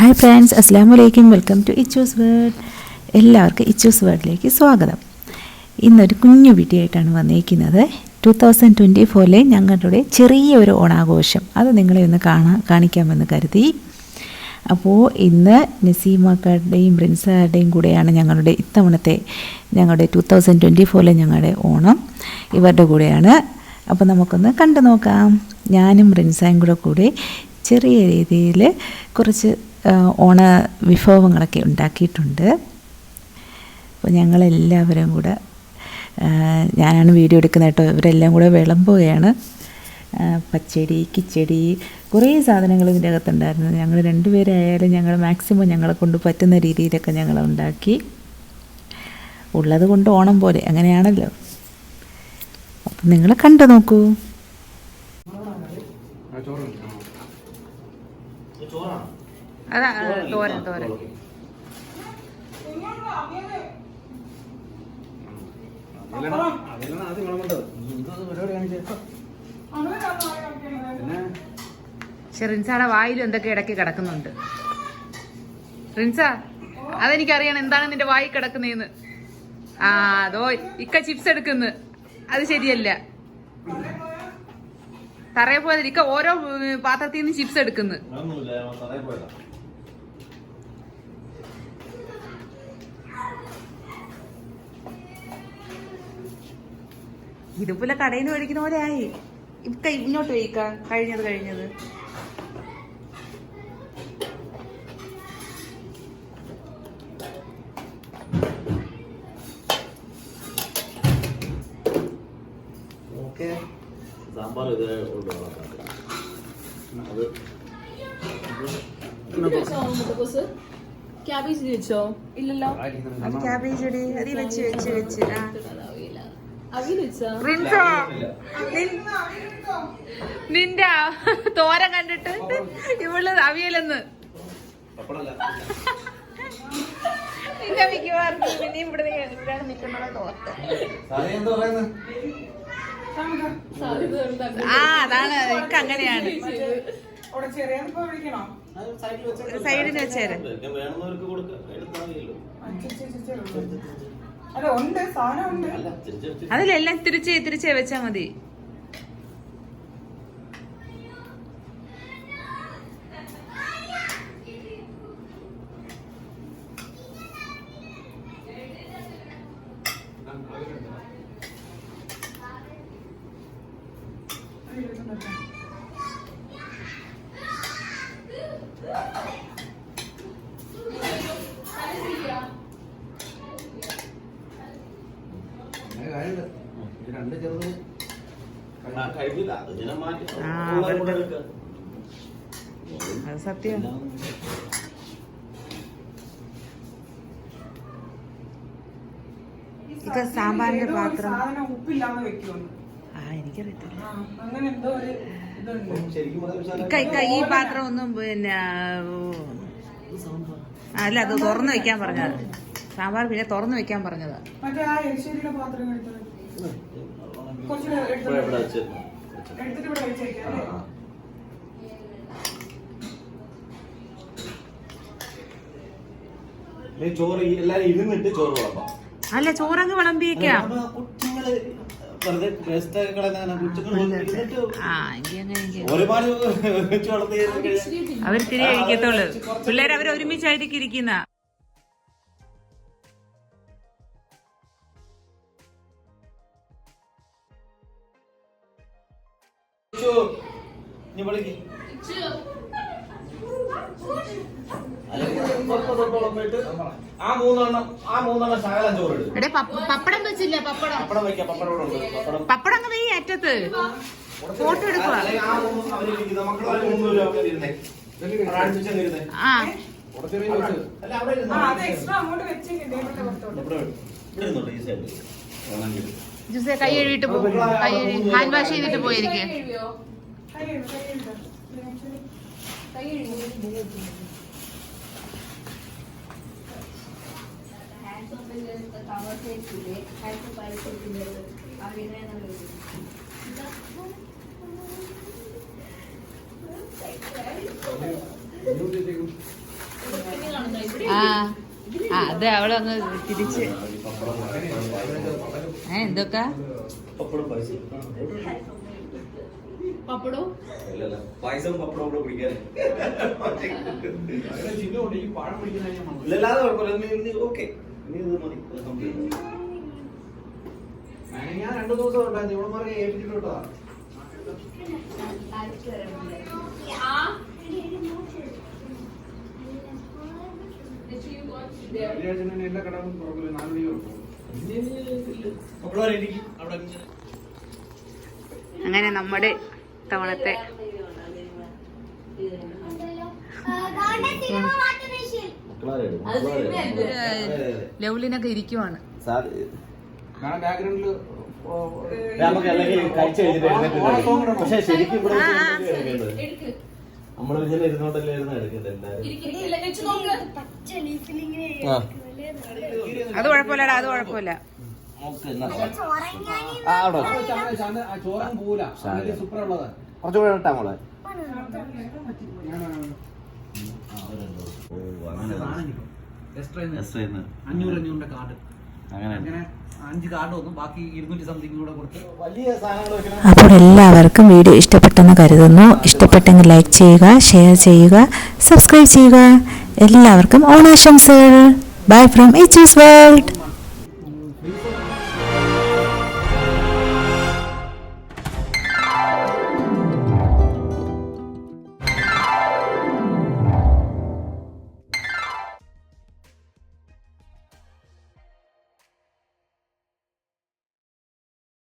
Hi friends അസ്സാം വലൈക്കും welcome to Ichu's word എല്ലാവർക്കും ഇച്ചൂസ് വേർഡിലേക്ക് സ്വാഗതം. ഇന്നൊരു കുഞ്ഞു വീഡിയോ ആയിട്ടാണ് വന്നിരിക്കുന്നത്. ടു തൗസൻഡ് ട്വന്റി ഫോറിലെ ഞങ്ങളുടെ ചെറിയ ഒരു ഓണാഘോഷം. അത് നിങ്ങളെ ഒന്ന് കാണാൻ കാണിക്കാമെന്ന് കരുതി. അപ്പോൾ ഇന്ന് നസീമക്കാരുടെയും പ്രിൻസാരുടെയും കൂടെയാണ് ഞങ്ങളുടെ ഇത്തവണത്തെ ഞങ്ങളുടെ ടു തൗസൻഡ് ട്വന്റി ഫോറിലെ ഞങ്ങളുടെ ഓണം. ഇവരുടെ കൂടെയാണ്. അപ്പോൾ നമുക്കൊന്ന് കണ്ടു നോക്കാം. ഞാനും റിൻസായും കൂടെ കൂടി ചെറിയ രീതിയിൽ കുറച്ച് ഓണ വിഭവങ്ങളൊക്കെ ഉണ്ടാക്കിയിട്ടുണ്ട്. അപ്പോൾ ഞങ്ങളെല്ലാവരും കൂടെ ഞാനാണ് വീഡിയോ എടുക്കുന്നത് കേട്ടോ ഇവരെല്ലാം കൂടെ വിളമ്പുകയാണ്. പച്ചടി കിച്ചടി കുറേ സാധനങ്ങൾ ഇതിന്റെ അകത്തുണ്ടായിരുന്നു. ഞങ്ങൾ രണ്ടുപേരായാലും ഞങ്ങൾ മാക്സിമം ഞങ്ങളെ കൊണ്ട് പറ്റുന്ന രീതിയിലൊക്കെ ഞങ്ങൾ ഉണ്ടാക്കി. ഉള്ളത് കൊണ്ട് ഓണം പോലെ അങ്ങനെയാണല്ലോ. അപ്പം നിങ്ങൾ കണ്ടു നോക്കൂ. അതാ തോരൻ തോരൻ. റിൻസാടെ വായിലും എന്തൊക്കെ ഇടയ്ക്ക് കിടക്കുന്നുണ്ട്. റിൻസ അതെനിക്കറിയണം. എന്താണ് നിന്റെ വായി കിടക്കുന്നേന്ന്? ആ അതോ ഇക്ക ചിപ്സ് എടുക്കുന്നു. അത് ശരിയല്ല. തറയെ പോയത് ഇക്ക ഓരോ പാത്രത്തിൽ നിന്ന് ചിപ്സ് എടുക്കുന്നു. ഇതുപോലെ കടയിൽ നിന്ന് മേടിക്കുന്ന പോലെ ആയി. ഇങ്ങോട്ട് വയ്ക്ക. കഴിഞ്ഞത് കഴിഞ്ഞത്. സാമ്പാർ ഇത് അത് ക്യാബേജ് വെച്ചോ? ഇല്ലല്ലോ. ക്യാബേജ് വെച്ച് വെച്ച് വെച്ച്. ആ. നിന്റെ തോര തോരൻ കണ്ടിട്ട് ഇവൾ അവിയലെന്ന്. നിന്റെ മിക്കവാറും പിന്നെ ഇവിടെ ഇവിടെയാണ് നിൽക്കുന്നത് തോർത്ത് ആ അതാണ്. എനിക്ക് അങ്ങനെയാണ്. സൈഡിൽ വെച്ചേര്. അതിലെല്ലാം തിരിച്ച് തിരിച്ചേ വെച്ചാ മതി. രണ്ട് ചെറുത് അത് മാറ്റി സത്യം. ഇത് സാമ്പാറിന്റെ പാത്രം. ഉപ്പില്ലാതെ ആ എനിക്കറിയത്തില്ല. അങ്ങനെ എന്തോ ഒരു പറഞ്ഞാൽ ഇക്ക ഇക്ക ഈ പാത്രം ഒന്നും പിന്നെ ആ, അല്ല അത് തുറന്നു വെക്കാൻ പറഞ്ഞത് സാമ്പാർ പിന്നെ തുറന്നു വെക്കാൻ പറഞ്ഞതാ. മറ്റേ ആ എരിശ്ശേരിയുടെ പാത്രം എടുത്തു. എടുത്തിട്ട് ഇവിടെ വെച്ചേക്കാം ചോറ് എല്ലാരും ഇരുന്നിട്ട് ചോറ് വിളമ്പാം. അല്ല ചോറങ്ങ് വിളമ്പിയേക്കാം. അവർ തിരികെ കഴിക്കത്തുള്ളു. പിള്ളേർ അവർ ഒരുമിച്ചായിരിക്കും ഇരിക്കുന്ന. നീ വിളിക്ക്. ആ മൂന്നെണ്ണം ആ മൂന്നെണ്ണം ശകലം ചോറ് എടുക്കും എടേ പപ്പടം വെച്ചില്ല പപ്പടം? പപ്പടം വെക്കാം പപ്പടം ഇവിടെ ഉണ്ട്. പപ്പടം. പപ്പടം അങ്ങ് ഈ അറ്റത്ത്. ഫോട്ടോ എടുക്കുക ആ അല്ല അവിടെ ഇരുന്നോ. ആ അത് എക്സ്ട്രാ അങ്ങോട്ട് വെച്ചിട്ടുണ്ട് ടേബിളിന്റെ പുറത്തോട്ട്. ഇവിടെ ഇവിടെ ഈ സൈഡിൽ വേണമെങ്കിൽ ജ്യൂസെ കൈ കഴുകിട്ട് പോകും കൈ കഴുകി ഹാൻഡ് വാഷ് ചെയ്തിട്ട് പോയിരിക്കെ. ആ അതെ അവളൊന്ന് തിരിച്ച് എന്തൊക്കെ? പപ്പടം പായസം പപ്പടോ അല്ലല്ല പായസം പപ്പടം കൂടെ കുടിക്കാൻ. ഇല്ലല്ലാതെ കുഴപ്പമില്ല. ഓക്കെ. ഞാൻ രണ്ടു ദിവസം ഉണ്ടായിരുന്നു. ഇവളമാരെ ഏൽപ്പിച്ചിട്ടാ എല്ലാ കടകളും തുറക്കില്ല നാല് മണി. അങ്ങനെ നമ്മുടെ തവണത്തെ. ലൗലിനൊക്കെ ഇരിക്കുവാണ് സാധ- കാരണം ബാക്ക്ഗ്രൗണ്ടിൽ നമുക്ക് അല്ലെങ്കിൽ കഴിച്ച് കഴിഞ്ഞിട്ട് എഴുന്നേറ്റ് പക്ഷെ ശരിക്കും നമ്മൾ ഇങ്ങനെ ഇരുന്നോണ്ടല്ലേ ഇരുന്ന് എടുക്കുന്നത് എല്ലാരും ആ. അത് കുഴപ്പമില്ലടാ അത് കുഴപ്പമില്ല. കുറച്ചുകൂടെ ഇട്ടാ മോളെ. എക്സ്ട്രാ. അഞ്ഞൂറ് അഞ്ഞൂറിന്റെ കാർഡ്. അങ്ങനെ അഞ്ച് കാർഡ് വന്നു. ബാക്കി ഇരുന്നൂറ്റി സംതിങ് കൂടെ കൊടുത്ത്. വലിയ സാധനങ്ങൾ അപ്പോൾ എല്ലാവർക്കും വീഡിയോ ഇഷ്ടപ്പെട്ടെന്ന് കരുതുന്നു. ഇഷ്ടപ്പെട്ടെങ്കിൽ ലൈക്ക് ചെയ്യുക ഷെയർ ചെയ്യുക സബ്സ്ക്രൈബ് ചെയ്യുക. എല്ലാവർക്കും ഓണാശംസകൾ. Bye from Ichu's world